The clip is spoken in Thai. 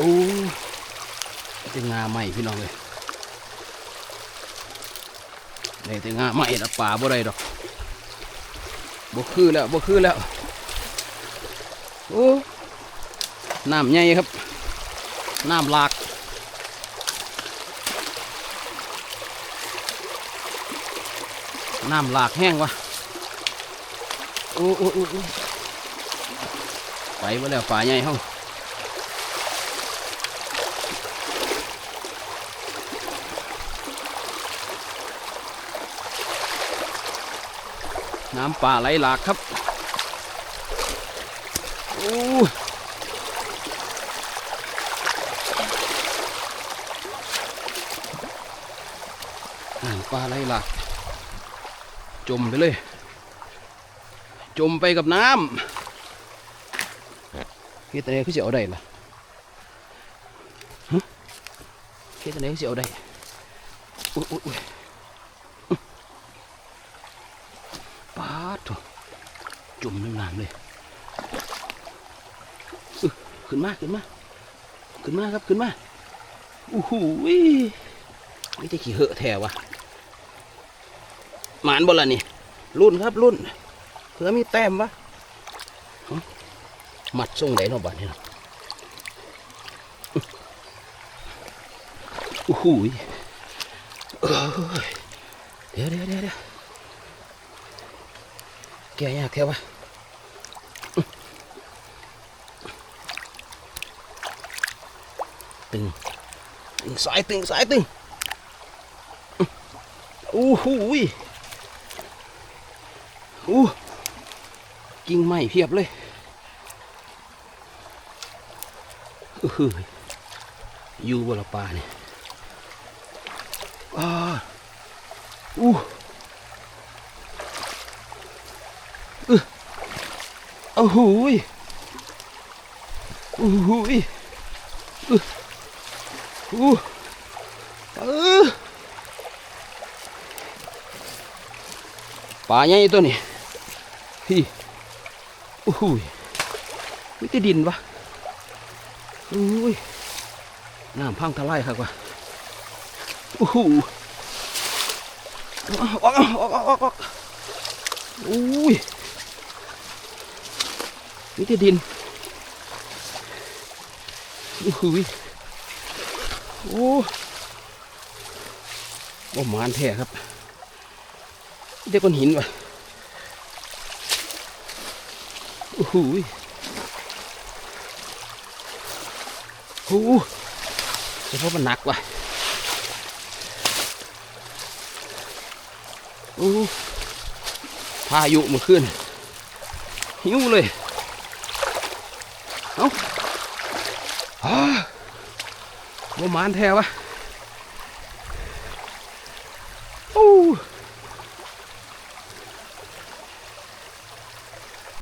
โอ้เป็นงาใหม่พี่น้องเลยนี่แต่งาใหม่ละป่าบ่ได้ดอกบ่คือแล้วบ่คือแล้วโอ้น้ำใหญ่ครับน้ำหลากน้ำหลากแห้งวะอ้โอ้โอ้โอ้ไปมาแล้วป่าใหญ่ห้อง น้ำป่าไหลหลากครับโอ้น้ำปลาไหลหลาก จมไปเลย จมไปกับน้ำเฮ็ดอะไรคือสิเอาได้ล่ะฮะเฮ็ดอะไรคือสิเอาได้อุ้ยอุ้ยอุ้ยอื้อ ปาดโถจมน้ำน้ำเลย ขึ้นมาขึ้นมาขึ้นมาครับขึ้นมาอู้หูยนี่จะขี่เหอะแถวะหมานบ่ละนี่ รุ่นครับรุ่นเผื่อมีแต้มวะหมัดทรงไหนเนาะบัดนี้เนาะโอ้หยเอ้ยเดี๋ยวเดี๋ยวเดี๋ยว เดี๋ยวแกยากแค่วะตึงตึงสายตึงสายตึงอื้อโอ้ยอู้กิ่งไม้เพียบเลยอื้อหืออยู่บนละป่าเนี่ยอ้าอู้ เออเอาหูยอู้หูยเอออู้เออป่าใหญ่ตัวนี้พี่โอ้โหยวิตดินวะอุ้ยน้ำพังทลายครับวะโอ้โหออกออกออกออกออ กออกอุ้ยวิตดินโอ้หยโอ้บ่หมานแท้ครับเด็กก้อนหินวะโอ้โหยโอ้เฉพาะมันหนักว่ะโอ้พายุมื่อคืนหิวเลย เอ้าอ้าบ่หมานแท้วะ